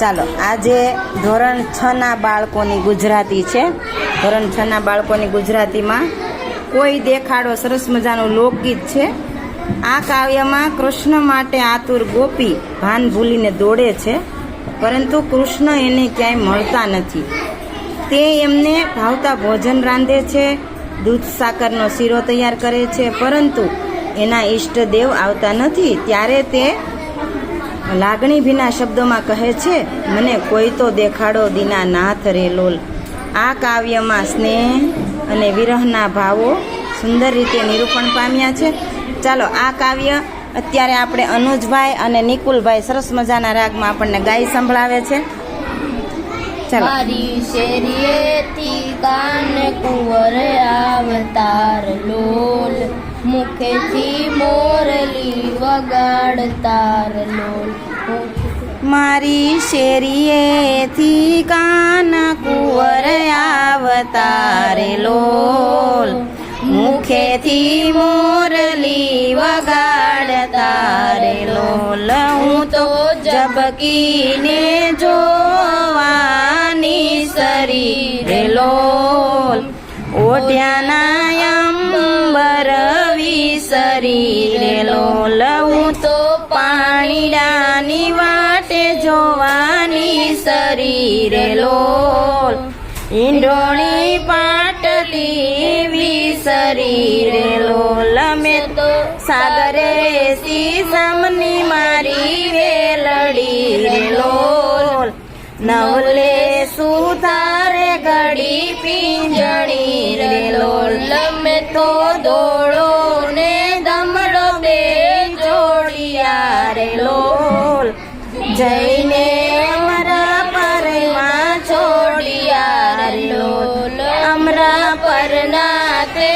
ચાલો, આજે ધોરણ છ ના બાળકોની ગુજરાતી છે. ધોરણ છ ના બાળકોની ગુજરાતીમાં કોઈ દેખાડો સરસ મજાનું લોકગીત છે. આ કાવ્યમાં કૃષ્ણ માટે આતુર ગોપી ભાન ભૂલીને દોડે છે, પરંતુ કૃષ્ણ એને ક્યાંય મળતા નથી. તે એમને ભાવતા ભોજન રાંધે છે, દૂધ સાકરનો શીરો તૈયાર કરે છે, પરંતુ એના ઈષ્ટદેવ આવતા નથી. ત્યારે તે લાગણી ભીના શબ્દોમાં કહે છે, મને કોઈ તો દેખાડો દીના નાથ રે લોલ. આ કાવ્યમાં સ્નેહ અને વિરહના ભાવો સુંદર રીતે નિરૂપણ પામ્યા છે. ચાલો, આ કાવ્ય અત્યારે આપણે અનુજભાઈ અને નિકુલભાઈ સરસ મજાના રાગમાં આપણને ગાય સંભળાવે છે. ચાલો. શેરીએથી કાન કુંવર આવતાર લોલ મુખેથી મોરલી વગાડતાર લોલ. મારી શેરીએથી કાન કુંવર આવતારે લોલ. મુખેથી મોરલી વગાડતારે લોલ. હું તો જબકીને જોવાની શરીરે લોલ. અંબર લોલ હું તો પાણીડાની વાટે જોવાની શરીરે લોલ. ઈંડોળી પાટલી શરીરે લોલ. મેં તો સાગરે સીસમની મારી વેલડી રે લોલ. નવલે સુધારે ઘડી પિંજણી રે લોલ. લમે તો દોડો પરના તે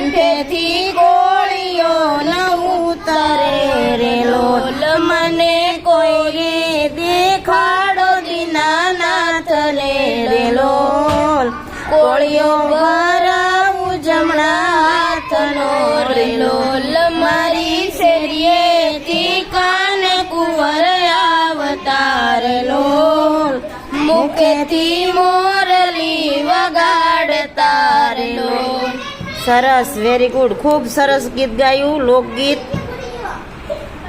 કંઠેથી ગોળીઓ ન ઉતરે રે લોલ. મને કોઈ દેખાડો દીનાનાથ લે રે લોલ. કોળીઓ ભરાવું જમણા હાથનો રે લોલ. મારી શેરીએથી કાન કુંવર આવતાર લોલ. મુખેથી મોરલી સરસ વેરી ગુડ ખૂબ સરસ ગીત ગાયું લોકગીત.